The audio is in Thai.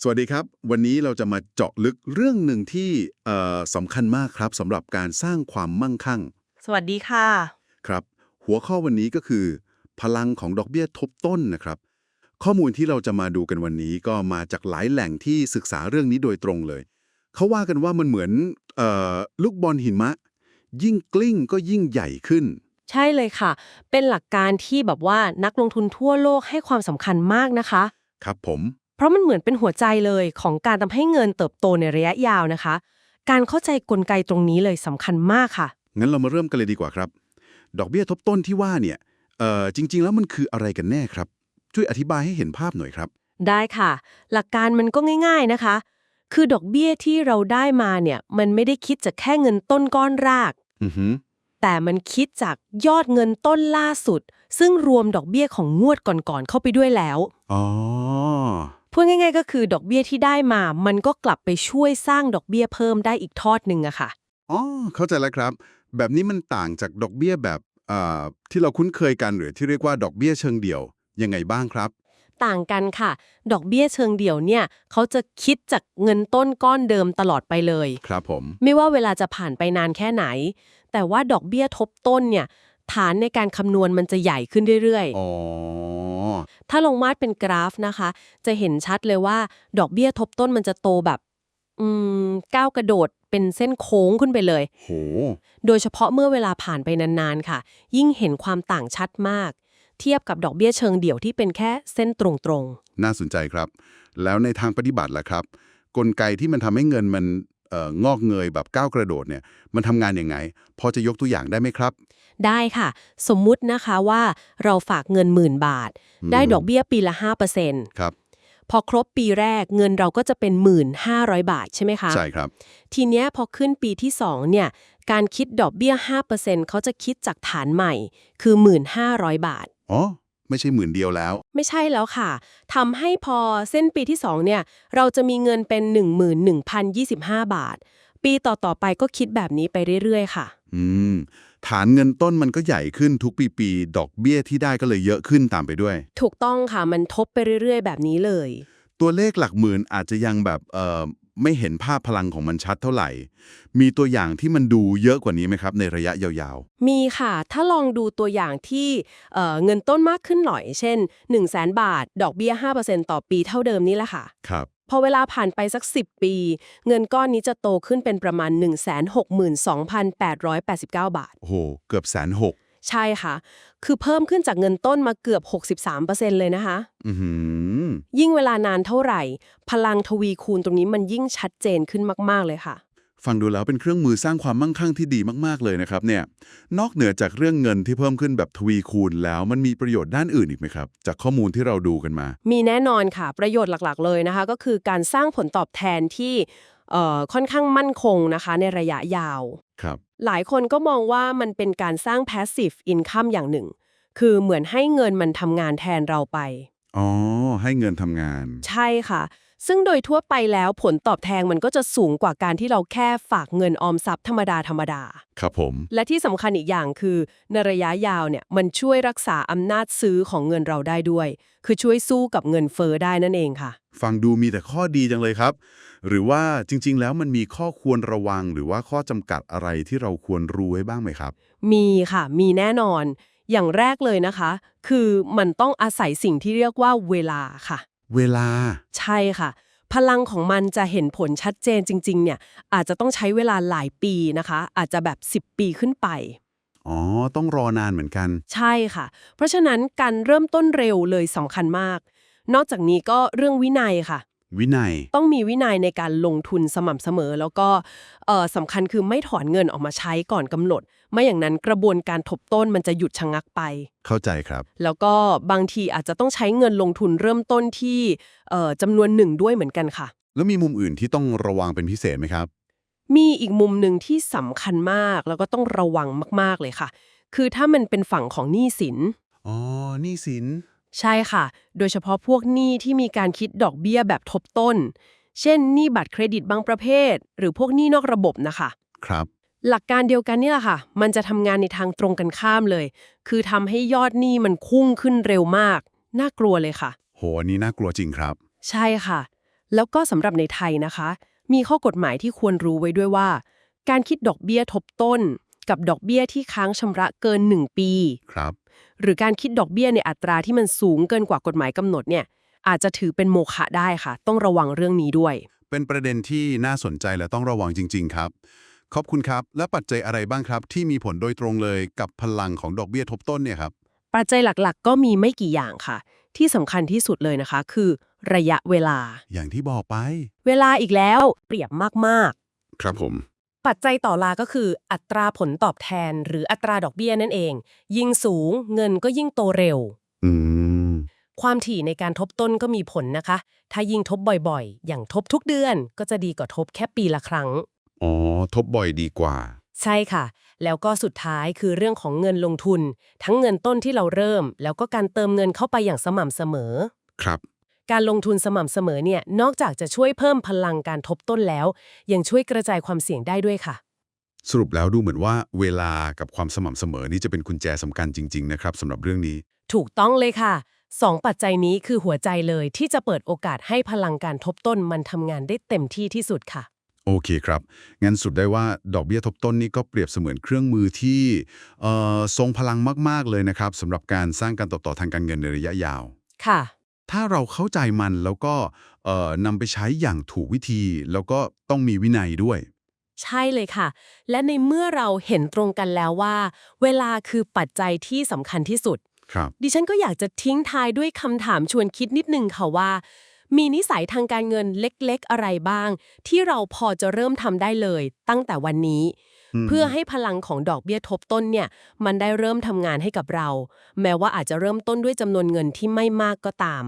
สวัสดีครับ วันนี้เราจะมาเจาะลึกเรื่องหนึ่งที่เอ่อสำคัญมากครับสำหรับการสร้างความมั่งคั่ง สวัสดีค่ะ ครับ หัวข้อวันนี้ก็คือ พลังของดอกเบี้ยทบต้นนะครับ ข้อมูลที่เราจะมาดูกันวันนี้ก็มาจากหลายแหล่งที่ศึกษาเรื่องนี้โดยตรงเลย เขาว่ากันว่ามันเหมือนเอ่อลูกบอลหิมะ ยิ่งกลิ้งก็ยิ่งใหญ่ขึ้น ใช่เลยค่ะ เป็นหลักการที่แบบว่านักลงทุนทั่วโลกให้ความสำคัญมากนะคะ ครับผม เพราะมันเหมือนเป็นหัวใจเลยของการทำให้เงินเติบโตในระยะยาวนะคะ การเข้าใจกลไกตรงนี้เลยสำคัญมากค่ะ งั้นเรามาเริ่มกันเลยดีกว่าครับ ดอกเบี้ยทบต้นที่ว่าเนี่ยเอ่อจริง ๆ แล้วมันคืออะไรกันแน่ครับ ช่วยอธิบายให้เห็นภาพหน่อยครับ ได้ค่ะ หลักการมันก็ง่าย ๆนะคะ คือดอกเบี้ยที่เราได้มาเนี่ยมันไม่ได้คิดจากแค่เงินต้นก้อนแรกอือหือแต่มันคิดจากยอดเงินต้นล่าสุด ซึ่งรวมดอกเบี้ยของงวดก่อนๆเข้าไปด้วยแล้ว อ๋อ พูดง่าย ๆ ก็คือดอกเบี้ยที่ได้มา มันก็กลับไปช่วยสร้างดอกเบี้ยเพิ่มได้อีกทอดหนึ่งอะค่ะ อ๋อ เข้าใจแล้วครับ แบบนี้มันต่างจากดอกเบี้ยแบบเอ่อที่เราคุ้นเคยกันหรือที่เรียกว่าดอกเบี้ยเชิงเดี่ยวยังไงบ้างครับ ต่างกันค่ะ ดอกเบี้ยเชิงเดี่ยวเนี่ย เขาจะคิดจากเงินต้นก้อนเดิมตลอดไปเลย ครับผม ไม่ว่าเวลาจะผ่านไปนานแค่ไหน แต่ว่าดอกเบี้ยทบต้นเนี่ย ฐานในการคำนวณมันจะใหญ่ขึ้นเรื่อยอ๋อ ๆ ถ้าลงมาดเป็นกราฟนะคะ จะเห็นชัดเลยว่า ดอกเบี้ยทบต้นมันจะโตแบบ อืมก้าวกระโดดเป็นเส้นโค้งขึ้นไปเลย โห โดยเฉพาะเมื่อเวลาผ่านไปนานๆค่ะ ยิ่งเห็นความต่างชัดมาก เทียบกับดอกเบี้ยเชิงเดี่ยวที่เป็นแค่เส้นตรงน่าสนใจครับ แล้วในทางปฏิบัติล่ะครับ กลไกที่มันทำให้เงินมันเอ่อ งอกเงยแบบก้าวกระโดดเนี่ยมันทำงานยังไง พอจะยกตัวอย่างได้ไหมครับๆได้ค่ะ สมมุตินะคะว่าเราฝากเงินหมื่นบาท ได้ดอกเบี้ยปีละ 5%ครับพอครบปีแรกเงินเราก็จะเป็น 1,500 บาทใช่ไหมคะ ใช่ครับ ทีเนี้ยพอขึ้นปีที่ 2 เนี่ย การคิดดอกเบี้ย 5%เขาจะคิดจากฐานใหม่ คือ 1,500 บาท อ๋อ ไม่ใช่หมื่นเดียวแล้ว ไม่ใช่แล้วค่ะ ทำให้พอเส้นปีที่ 2 เนี่ย เราจะมีเงินเป็น 11,025 บาท ปีต่อๆไปก็คิดแบบนี้ไปเรื่อยๆ ค่ะ อืม ฐานเงินต้นมันก็ใหญ่ขึ้นทุกปีๆ ดอกเบี้ยที่ได้ก็เลยเยอะขึ้นตามไปด้วย ถูกต้องค่ะ มันทบไปเรื่อยๆ แบบนี้เลย ตัวเลขหลักหมื่นอาจจะยังแบบเอ่อ ไม่เห็นภาพพลังของมันชัดเท่าไหร่ มีตัวอย่างที่มันดูเยอะกว่านี้ไหมครับ ในระยะยาวมีค่ะ ถ้าลองดูตัวอย่างที่เอ่อเงินต้นมากขึ้นหน่อย เช่น 1 0 0 0 0แบาท ดอกเบี้ย 5%ต่อปีเท่าเดิมนี่แหละค่ะๆครับพอเวลาผ่านไปสัก 10 ปี เงินก้อนนี้จะโตขึ้นเป็นประมาณ 162,889 บาท โอ้โห เกือบแสนหก ใช่ค่ะ คือเพิ่มขึ้นจากเงินต้นมาเกือบ 63%เลยนะคะอือหือยิ่งเวลานานเท่าไหร่ พลังทวีคูณตรงนี้มันยิ่งชัดเจนขึ้นมาก ๆ เลยค่ะ ฟังดูแล้วเป็นเครื่องมือสร้างความมั่งคั่งที่ดีมาก ๆ เลยนะครับเนี่ย นอกเหนือจากเรื่องเงินที่เพิ่มขึ้นแบบทวีคูณแล้วมันมีประโยชน์ด้านอื่นอีกไหมครับ จากข้อมูลที่เราดูกันมา มีแน่นอนค่ะ ประโยชน์หลักๆ เลยนะคะ ก็คือการสร้างผลตอบแทนที่เอ่อค่อนข้างมั่นคงนะคะในระยะยาว ครับ หลายคนก็มองว่ามันเป็นการสร้าง passive income อย่างหนึ่ง คือเหมือนให้เงินมันทำงานแทนเราไป อ๋อ ให้เงินทำงาน ใช่ค่ะ ซึ่งโดยทั่วไปแล้วผลตอบแทนมันก็จะสูงกว่าการที่เราแค่ฝากเงินออมทรัพย์ธรรมดาธรรมดา ครับผม และที่สำคัญอีกอย่างคือ ในระยะยาวเนี่ยมันช่วยรักษาอำนาจซื้อของเงินเราได้ด้วย คือช่วยสู้กับเงินเฟอ้อได้นั่นเองค่ะ ฟังดูมีแต่ข้อดีจังเลยครับ หรือว่าจริง ๆ แล้วมันมีข้อควรระวังหรือว่าข้อจำกัดอะไรที่เราควรรู้ไว้บ้างไหมครับ มีค่ะ มีแน่นอน อย่างแรกเลยนะคะ คือมันต้องอาศัยสิ่งที่เรียกว่าเวลาค่ะ เวลา ใช่ค่ะ พลังของมันจะเห็นผลชัดเจนจริง ๆ เนี่ย อาจจะต้องใช้เวลาหลายปีนะคะ อาจจะแบบ 10 ปีขึ้นไป อ๋อ ต้องรอนานเหมือนกัน ใช่ค่ะ เพราะฉะนั้นการเริ่มต้นเร็วเลยสำคัญมาก นอกจากนี้ก็เรื่องวินัยค่ะ วินัย ต้องมีวินัยในการลงทุนสม่ำเสมอ แล้วก็เอ่อสำคัญคือไม่ถอนเงินออกมาใช้ก่อนกำหนด ไม่อย่างนั้นกระบวนการทบต้นมันจะหยุดชะงักไป เข้าใจครับ แล้วก็บางทีอาจจะต้องใช้เงินลงทุนเริ่มต้นที่เอ่อจำนวนหนึ่งด้วยเหมือนกันค่ะ แล้วมีมุมอื่นที่ต้องระวังเป็นพิเศษไหมครับ มีอีกมุมหนึ่งที่สำคัญมากแล้วก็ต้องระวังมากๆเลยค่ะ คือถ้ามันเป็นฝั่งของหนี้สินอ๋อหนี่สิน ใช่ค่ะ โดยเฉพาะพวกหนี้ที่มีการคิดดอกเบี้ยแบบทบต้น เช่นหนี้บัตรเครดิตบางประเภท หรือพวกหนี้นอกระบบนะคะ ครับ หลักการเดียวกันนี่แหละค่ะ มันจะทำงานในทางตรงกันข้ามเลย คือทำให้ยอดหนี้มันพุ่งขึ้นเร็วมาก น่ากลัวเลยค่ะ โหอันนี้น่ากลัวจริงครับ ใช่ค่ะ แล้วก็สำหรับในไทยนะคะ มีข้อกฎหมายที่ควรรู้ไว้ด้วยว่า การคิดดอกเบี้ยทบต้น กับดอกเบี้ยที่ค้างชำระเกิน 1 ปี ครับ หรือการคิดดอกเบี้ยในอัตราที่มันสูงเกินกว่ากฎหมายกำหนดเนี่ยอาจจะถือเป็นโมฆะได้ค่ะ ต้องระวังเรื่องนี้ด้วย เป็นประเด็นที่น่าสนใจและต้องระวังจริง ๆ ครับ ขอบคุณครับ และปัจจัยอะไรบ้างครับ ที่มีผลโดยตรงเลยกับพลังของดอกเบี้ยทบต้นเนี่ยครับปัจจัยหลักๆ ก็มีไม่กี่อย่างค่ะ ที่สำคัญที่สุดเลยนะคะ คือ ระยะเวลา อย่างที่บอกไป เวลาอีกแล้วเปรียบมากครับผมๆ ปัจจัยต่อลาก็คืออัตราผลตอบแทนหรืออัตราดอกเบี้ยนั่นเอง ยิ่งสูงเงินก็ยิ่งโตเร็ว อืม ความถี่ในการทบต้นก็มีผลนะคะ ถ้ายิ่งทบบ่อยๆ อย่างทบทุกเดือนก็จะดีกว่าทบแค่ปีละครั้ง อ๋อ ทบบ่อยดีกว่า ใช่ค่ะ แล้วก็สุดท้ายคือเรื่องของเงินลงทุน ทั้งเงินต้นที่เราเริ่ม แล้วก็การเติมเงินเข้าไปอย่างสม่ำเสมอ ครับ การลงทุนสม่ำเสมอเนี่ยนอกจากจะช่วยเพิ่มพลังการทบต้นแล้ว ยังช่วยกระจายความเสี่ยงได้ด้วยค่ะ สรุปแล้วดูเหมือนว่าเวลากับความสม่ำเสมอนี่จะเป็นกุญแจสำคัญจริง ๆ นะครับสำหรับเรื่องนี้ ถูกต้องเลยค่ะสองปัจจัยนี้คือหัวใจเลยที่จะเปิดโอกาสให้พลังการทบต้นมันทำงานได้เต็มที่ที่สุดค่ะ โอเคครับ งั้นสุดได้ว่าดอกเบี้ยทบต้นนี่ก็เปรียบเสมือนเครื่องมือที่เอ่อทรงพลังมาก ๆ เลยนะครับสำหรับการสร้างการเติบโตทางการเงินในระยะยาว ค่ะ ถ้าเราเข้าใจมันแล้วก็เอ่อนำไปใช้อย่างถูกวิธี แล้วก็ต้องมีวินัยด้วย ใช่เลยค่ะ และในเมื่อเราเห็นตรงกันแล้วว่า เวลาคือปัจจัยที่สำคัญที่สุด ครับ ดิฉันก็อยากจะทิ้งท้ายด้วยคำถามชวนคิดนิดนึงค่ะว่า มีนิสัยทางการเงินเล็กๆ อะไรบ้าง ที่เราพอจะเริ่มทำได้เลย ตั้งแต่วันนี้มเพื่อให้พลังของดอกเบี้ยทบต้นเนี่ย มันได้เริ่มทำงานให้กับเรา แม้ว่าอาจจะเริ่มต้นด้วยจำนวนเงินที่ไม่มากก็ตาม